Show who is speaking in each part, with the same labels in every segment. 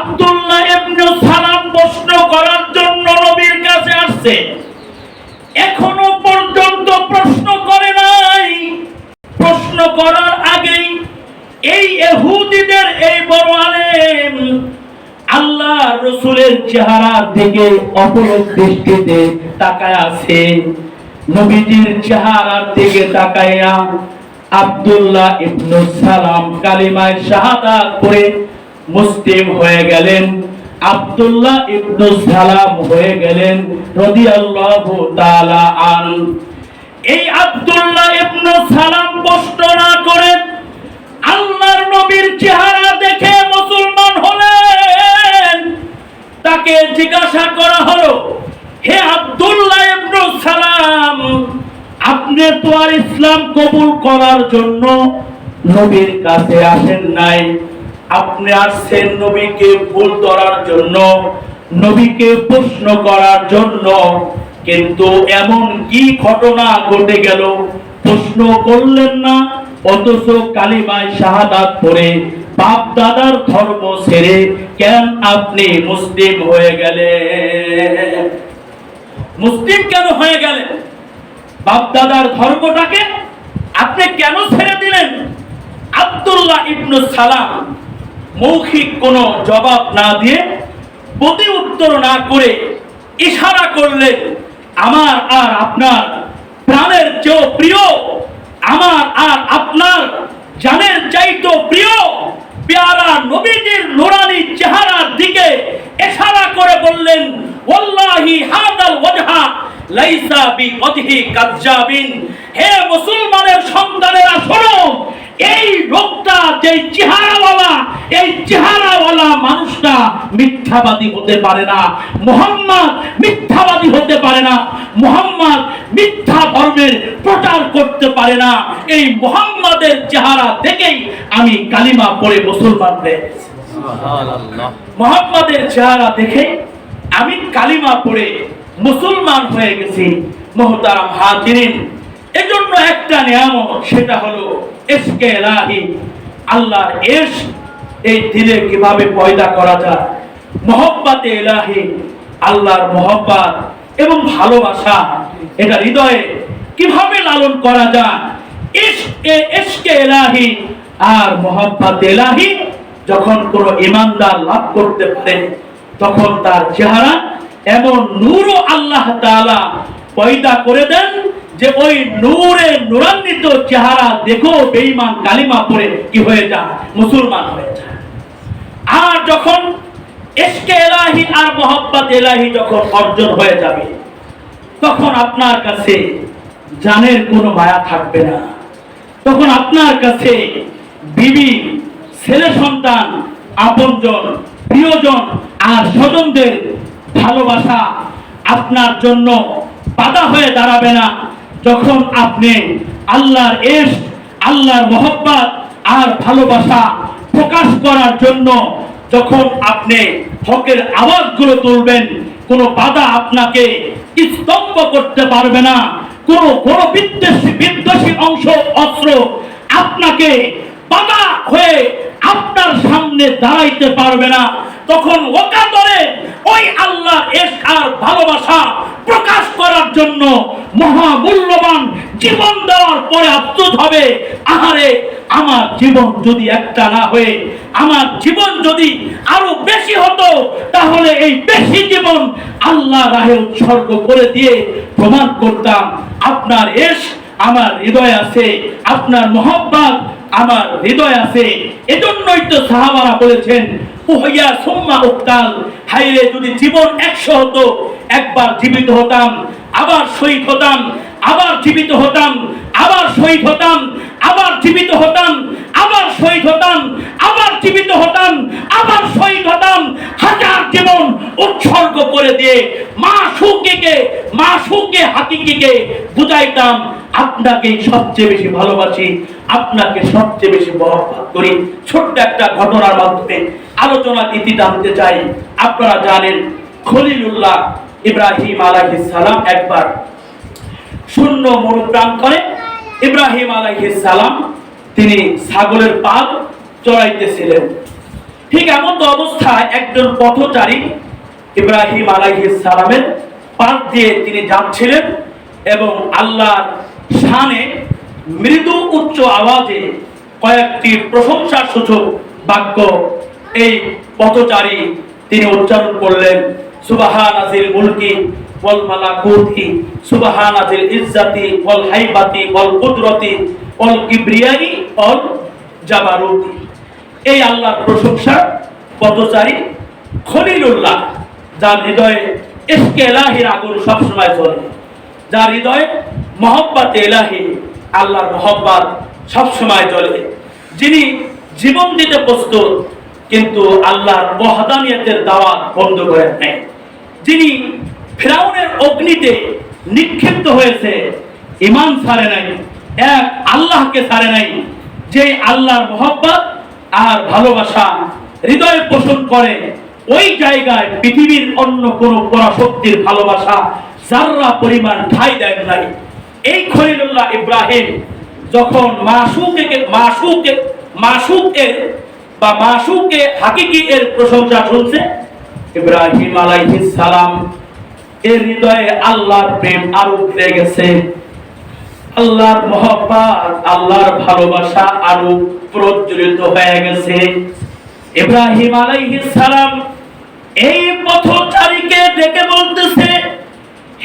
Speaker 1: আব্দুল্লাহ ইবনে সালাম প্রশ্ন করার জন্য নবীর কাছে আসছে। এখনও পর্যন্ত প্রশ্ন করে নাই। প্রশ্ন করার আগেই এই এহুদিদের এই বড় আলেম আল্লাহ রসুলের চেহারার দিকে অপলক দৃষ্টিতে তাকায় আছে। নবীজির চেহারার দিকে তাকাইয়া আব্দুল্লাহ ইবনু সালাম কালিমায় শাহাদাত পড়ে মুসলিম হয়ে গেলেন, আব্দুল্লাহ ইবনু সালাম হয়ে গেলেন, রাদিয়াল্লাহু তাআলা আন এই আব্দুল্লাহ ইবনু সালাম প্রশ্ন না করে আল্লাহর নবীর চেহারা দেখে মুসলমান হলেন। তাকে জিজ্ঞাসা করা হলো, হে আব্দুল্লাহ ইবনু সালাম, আপনি তো আর ইসলাম কবুল করার জন্য নবীর কাছে আসেন নাই। আপনি আসছেন নবীকে ভুল ধরার জন্য, নবীকে প্রশ্ন করার জন্য, কিন্তু এমন কি ঘটনা ঘটে গেল? প্রশ্ন করলেন না, অথচ কালিমায় শাহাদাত পড়ে বাপ দাদার ধর্ম ছেড়ে কেন আপনি মুসলিম হয়ে গেলেন? মুসলিম কেন হয়ে গেলেন? বাপ দাদার ধর্মটাকে আপনি কেন ছেড়ে দিলেন? আব্দুল্লাহ ইবনু সালাম মৌখিক কোনো জবাব না দিয়ে প্রতি উত্তর না করে ইশারা করলেন, আমার আর আপনার প্রাণের চেয়েও প্রিয়, আমার আর আপনার জানের চাইতো প্রিয়, পেয়ারা নবীজির নুরানি চেহারার দিকে ইশারা করে বললেন, ওয়াল্লাহি হাদাল লাইসা বি হে মুসলমানের সন্তানেরা, শোনো এই লোকটা যে চেহারাওয়ালা এই চেহারাওয়ালা মানুষটা মিথ্যাবাদী হতে পারে না মোহাম্মদ মিথ্যাবাদী হতে পারে না মোহাম্মদ মিথ্যা ধর্মের প্রচার করতে পারে না। এই মোহাম্মদের চেহারা দেখেই আমি কালিমা পড়ে মুসলমান। মোহাম্মদের চেহারা দেখে আমি কালিমা পড়ে মুসলমান হয়ে গেছি। মোহতারাম হাজিরিন এজন্য একটা নিয়ামত, সেটা হলো এসকে এলাহি, আল্লাহর এস, এই দিলে কীভাবে পয়দা করা যায়? মোহব্বতে এলাহি, আল্লাহর মোহব্বত এবং ভালোবাসা, এটা হৃদয়ে কীভাবে লালন করা যায়? ইশকে এলাহি আর মোহাম্মত এলাহি যখন কোন ইমানদার লাভ করতে পারে, তখন তার চেহারা এমন নূরও আল্লাহ তাআলা পয়দা করে দেন যে ওই নূরে নূরান্বিত চেহারা দেখো বেঈমান কালিমা পড়ে কি হয়ে যায়? মুসলমান হয়ে যায়। আর যখন ইশকে এলাহি আর মোহাম্মত এলাহি যখন অর্জন হয়ে যাবে, তখন আপনার কাছে জানের কোনো মায়া থাকবে না। তখন আপনার কাছে বিবি, ছেলে সন্তান, আপনজন, প্রিয়জন আর স্বজনদের ভালোবাসা আপনার জন্য বাধা হয়ে দাঁড়াবে না। যখন আপনি আল্লাহর এস আল্লাহর মোহব্বত আর ভালোবাসা প্রকাশ করার জন্য যখন আপনি হকের আওয়াজগুলো তুলবেন, কোনো বাধা আপনাকে স্তম্ভ করতে পারবে না। কোনো কোনো বিদ্বেষী বিদ্বেষী অংশ, অস্ত্র আপনাকে বাধা হয়ে আপনার সামনে দাঁড়াইতে পারবে না। তখন ওকাতরে ওই আল্লাহ এস আর ভালোবাসা প্রকাশ করার জন্য মহামূল্যবান জীবন দেওয়ার পরে আফসোস হবে, আহারে, আমার জীবন যদি একটা না হয়ে, আমার জীবন যদি আরও বেশি হতো, তাহলে এই বেশি জীবন আল্লাহ রাহে উৎসর্গ করে দিয়ে প্রমাণ করতাম, আপনার এস, আমার হৃদয় আছে, আপনার মোহাম্মত আমার হৃদয় আছে। এজন্যই তো সাহাবারা বলেছেন উহাইয়া সুম্মা উক্তাল, হাইরে যদি জীবন একশো হতো, একবার জীবিত হতাম, আবার শহীদ হতাম আবার জীবিত হতাম, আবার শহীদ হতাম, আবার জীবিত হতাম, আবার শহীদ হতাম, আবার জীবিত হতাম, আবার শহীদ হতাম। হাজার জীবন উৎসর্গ করে দিয়ে মা সুকিকে মা সুকে হাকিকিকে বুঝাইতাম, আপনাকে সবচেয়ে বেশি ভালোবাসি, আপনাকে সবচেয়ে বেশি মহব্বত করি। ছোট্ট একটা ঘটনার মাধ্যমে আলোচনা ইতি টানতে চাই। আপনারা জানেন খলিলুল্লাহ ইব্রাহিম আলাইহিস সালাম একবার শূন্য মরুপ্রাণ করে। ইব্রাহিম আলাইহিস সালাম তিনি ছাগলের পাল চড়াইতেছিলেন। ঠিক এমন তো অবস্থায় একজন পথচারী ইব্রাহিম আলাইহিস সালামের পাশ দিয়ে তিনি যাচ্ছিলেন এবং আল্লাহর শানে মৃদু উচ্চ আওয়াজে কয়েকটি প্রশংসা সূচক বাক্য এই পথচারী তিনি উচ্চারণ করলেন সুবাহান আজিল মুলকি ওয়াল মালাকুতি সুবাহান আজিল ইজ্জাতি, ওয়াল হাইবাতি, ওয়াল কুদরতি, ওয়াল কিবরিয়াই, ওয়াল জাবারুতি। এই আল্লাহর প্রশংসা পথচারী খলিলুল্লাহ, যার হৃদয়ে ইশকে এলাহির আগুন সবসময় চলে যার হৃদয়ে মহব্বত এলাহি আল্লাহর মহব্বত সবসময় চলে যিনি জীবন দিতে প্রস্তুত, কিন্তু আল্লাহর ওয়াহদানিয়তের দাওয়াত বন্ধ করে নেয় যিনি ফেরাউনের অগ্নিতে নিক্ষিপ্ত হয়েছে। ইমান ছাড়ে নাই, এক আল্লাহকে ছাড়ে নাই যে আল্লাহর মোহব্বত আর ভালোবাসা হৃদয়ে পোষণ করে। ওই জায়গায় পৃথিবীর অন্য কোন পরাশক্তির ভালোবাসা যাররা পরিমাণ ঠাই দেয় নাই। এই খলিলুল্লাহ ইব্রাহিম যখন মাসুকে মাসুকে মাসুকের বা মাসুকে হাকিকি এর প্রশংসা শুনছে, ইব্রাহিম আলাইহিস সালাম হৃদয়ে আল্লাহর প্রেম আরও বেড়ে গেছে। আল্লাহর আল্লাহর ভালোবাসা আরও প্রজ্বলিত হয়ে গেছে। ইব্রাহিম এই পথচারীকে বলতেছে,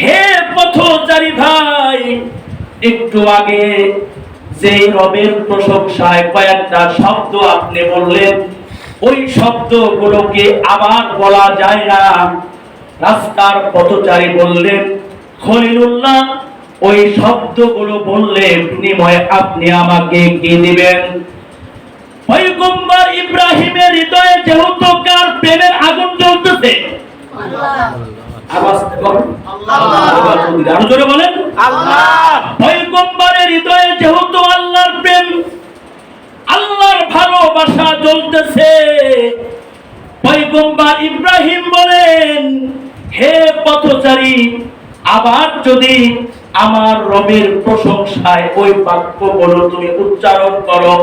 Speaker 1: হে পথচারী ভাই, একটু আগে যে রবের প্রশংসায় কয়েকটা শব্দ আপনি বললেন, ওই শব্দগুলোকে আবার বলা যায় না। রাস্তার পথচারী বললেন খলিলুল্লাহ ওই শব্দগুলো বললে বিনিময়ে আপনি আমাকে কি দিবেন? পয়গম্বর ইব্রাহিমের হৃদয়ে যেহেতু কার প্রেমের আগুন জ্বলতেছে আল্লাহর প্রেম আল্লাহর ভালোবাসা জ্বলতেছে পয়গম্বর ইব্রাহিম বলেন হে পথচারী, আবার যদি আমার রবের প্রশংসায় ওই বাক্য বলো তুমি উচ্চারণ করো,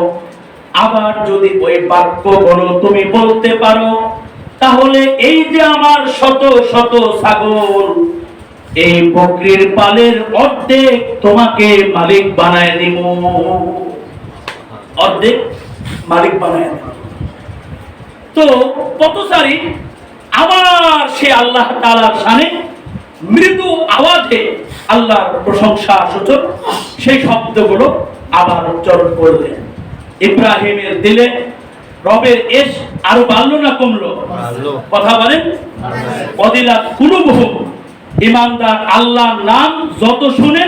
Speaker 1: আবার যদি ওই বাক্য বলো তুমি বলতে পারো, তাহলে এই যে আমার শত শত ছাগল, এই বকরির পালের অর্ধেক তোমাকে মালিক বানায় দিব। অর্ধেক মালিক বানায় দিব। তো পথচারী আবার সে আল্লাহ তাআলার শানে মৃদু আওয়াজে আল্লাহর প্রশংসা সূচক সেই শব্দগুলো আবার উচ্চারণ করলেন। ইব্রাহিমের দিলে রবের এস আরও বাড়লো না কমলো? কথা বলেন? অদিলা কুলুবহু ইমানদার আল্লাহর নাম যত শুনে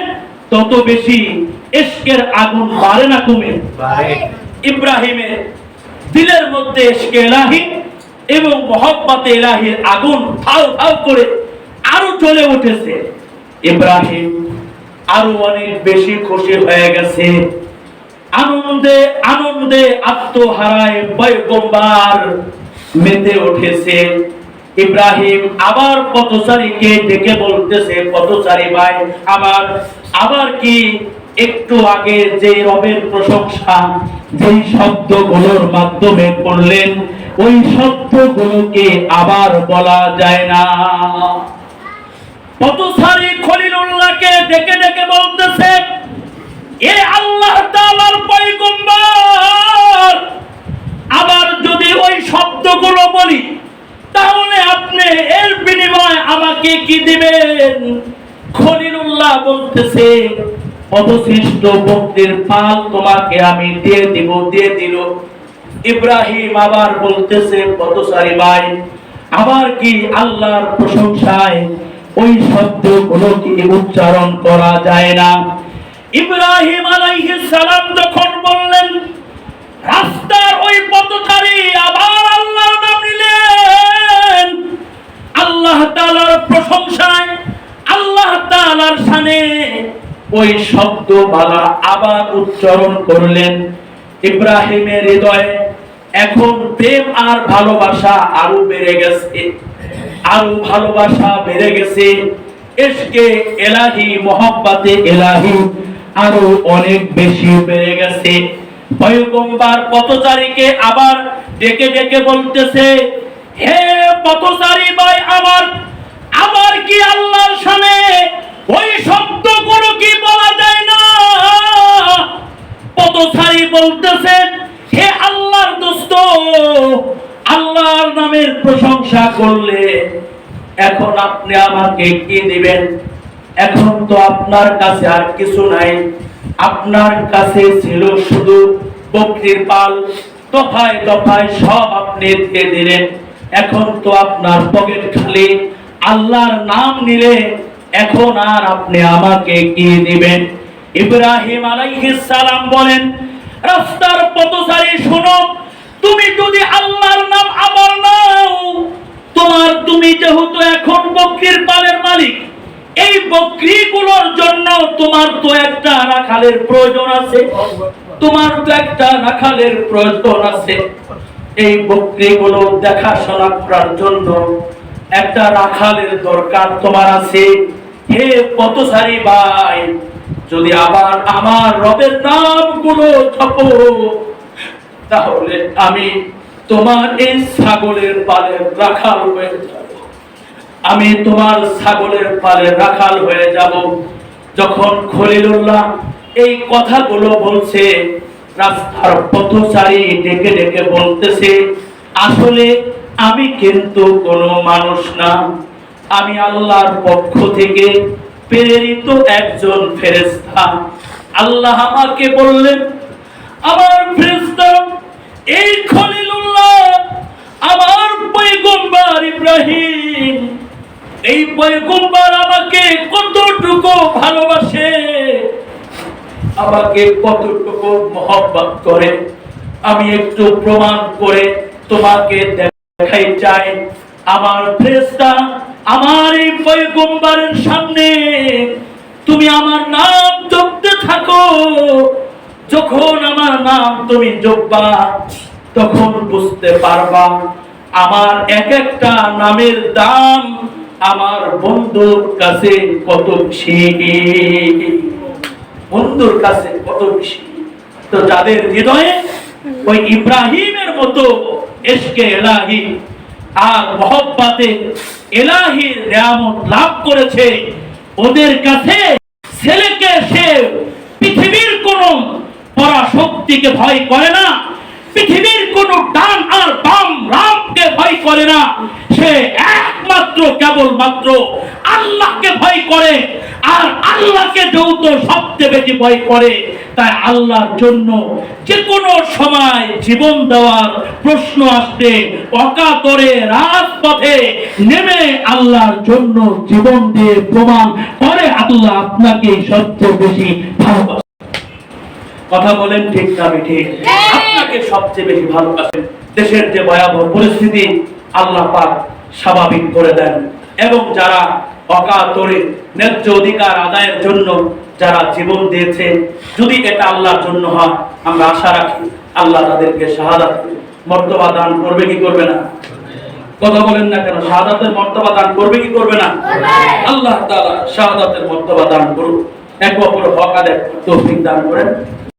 Speaker 1: তত বেশি এশকের আগুন বাড়ে না কমে। ইব্রাহিমের দিলের মধ্যে এশকে এলাহি এবং মহব্বতে এলাহির আগুন ফাউ ফাউ করে আরও জ্বলে উঠেছে। ইব্রাহিম আরও অনেক বেশি খুশি হয়ে গেছে। আনন্দে আনন্দে আত্মহারায় পয়গম্বার মেতে উঠেছে। ইব্রাহিম আবার পথচারীকে ডেকে বলতেছে, পথচারী ভাই আমার আবার কি একটু আগে যে রবের প্রশংসা, যেই শব্দগুলোর মাধ্যমে করলেন ওই শব্দগুলোকে আবার বলা যায় না। পথচারী খলিলুল্লাহকে ডেকে ডেকে বলতেছে, এ আল্লাহ তাআলার পয়গম্বর, আবার যদি ওই শব্দগুলো বলি, তাহলে আপনি এর বিনিময়ে আমাকে কি দিবেন? খলিলুল্লাহ বলতেছে, অবশিষ্ট ভক্তির পাল তোমাকে আমি দিয়ে দিব, দিয়ে দিল। ইব্রাহিম আবার বলতেছে পথচারী ভাই, আবার কি আল্লাহর প্রশংসায় ওই শব্দ কোনো কি উচ্চারণ করা যায় না? ইব্রাহিম আলাইহিস সালাম যখন বললেন, রাস্তার ওই পথচারী আবার আল্লাহর নাম নিলেন। আল্লাহ তাআলার প্রশংসায়, আল্লাহ তাআলার শানে ওই শব্দ বালা আবার উচ্চারণ করলেন। ইব্রাহিমের হৃদয়ে এখন প্রেম আর ভালোবাসা আরও বেড়ে গেছে। আরও ভালোবাসা বেড়ে গেছে। এসকে এলাহি, মোহাব্বাতে এলাহি আরও অনেক বেশি বেড়ে গেছে। পয়গম্বর পথচারীকে আবার ডেকে ডেকে বলতেছে, হে পথচারী ভাই আমার আমার কি আল্লাহর সামনে ওই শব্দ কোনো কি বলা যায় না? পথচারী বলতেছেন হে আল্লাহর দোস্ত, আল্লাহর নামের প্রশংসা করলে এখন আপনি আমাকে কি দিবেন? এখন তো আপনার কাছে আর কিছু নাই। আপনার কাছে ছিল শুধু বকরির পাল, দফায় দফায় সব আপনি দিয়ে দিলেন? এখন তো আপনার পকেট খালি আল্লাহর নাম নিলে এখন আর আপনি আমাকে কি দিবেন? ইব্রাহিম আলাইহিস সালাম বলেন শোনো, তুমি যদি আল্লাহর নাম আমার নাও, তোমার তুমি যেহেতু এখন বকরির পালের মালিক, এই বকরিগুলোর জন্য তোমার তো একটা রাখালের প্রয়োজন আছে। তোমার তো একটা রাখালের প্রয়োজন আছে। এই বকরিগুলো দেখাশোনা করার জন্য একটা রাখালের দরকার তোমার আছে। হে পথচারী ভাই, যদি আবার আমার রবের নামগুলো জপো তাহলে আমি তোমার এই ছাগলের পালের রাখাল হয়ে যাব। আমি তোমার ছাগলের পালের রাখাল হয়ে যাব। যখন খলিলুল্লাহ এই কথাগুলো বলছে, রাস্তার পথচারী ডেকে ডেকে বলতেছে, আসলে আমি কিন্তু কোনো মানুষ না। আমি আল্লাহর পক্ষ থেকে প্রেরিত একজন ফেরেশতা। আল্লাহ আমাকে বললেন, আমার ফেরেশতা এই খলিলুল্লাহ আমার পয়গম্বর ইব্রাহিম। এই পয়গম্বর আমাকে কতটুকু ভালোবাসে? আমাকে কতটুকু মহব্বত করে? আমি একটু প্রমাণ করে তোমাকে দেখাই চাই। আমার ফেরেশতা, আমার এই পয়গম্বরের সামনে তুমি আমার নাম জপতে থাকো। যখন আমার নাম তুমি জপবা, তখন বুঝতে পারবা আমার এক একটা নামের দাম আমার বন্ধুর কাছে কত বন্ধুর কাছে কত বেশি? তো যাদের হৃদয়ে ওই ইব্রাহিমের মতো এসকে এলাহি আর মহব্বাতে এলাহি নিয়ামত লাভ করেছে, ওদের কাছে ছেলেকে সে পৃথিবীর কোন পরাশক্তিকে ভয় করে না, পৃথিবীর কোন ডান আর বাম রামকে ভয় করে না, সে একমাত্র কেবল মাত্র আল্লাহকে ভয় করে, আর আল্লাহকে যৌত সবচেয়ে বেশি ভয় করে। তাই আল্লাহর জন্য যে কোনো সময় জীবন দেওয়ার প্রশ্ন আসতে অকাতরে রাজপথে নেমে আল্লাহর জন্য জীবন দিয়ে প্রমাণ করে আল্লাহ আপনাকে সবচেয়ে বেশি ভালোবাসে। কথা বলেন ঠিক না ঠিক আপনাকে সবচেয়ে বেশি ভালোবাসেন দেশের যে ভয়াবহ পরিস্থিতি আল্লাহ পাক স্বাভাবিক করে দেন। এবং যারা অকাতরে ন্যায্য অধিকার আদায়ের জন্য যারা জীবন দিয়েছে যদি এটা আল্লাহর জন্য হয় আমরা আশা রাখি আল্লাহ তাদেরকে শাহাদাত মর্তবা দান করবে কি করবে না? কথা বলেন না কেন শাহাদাতের মর্তবা দান করবে কি করবে না? আল্লাহ তাআলা শাহাদাতের মর্তবা দান করুন এক অপর হক আদায় তৌফিক দান করেন।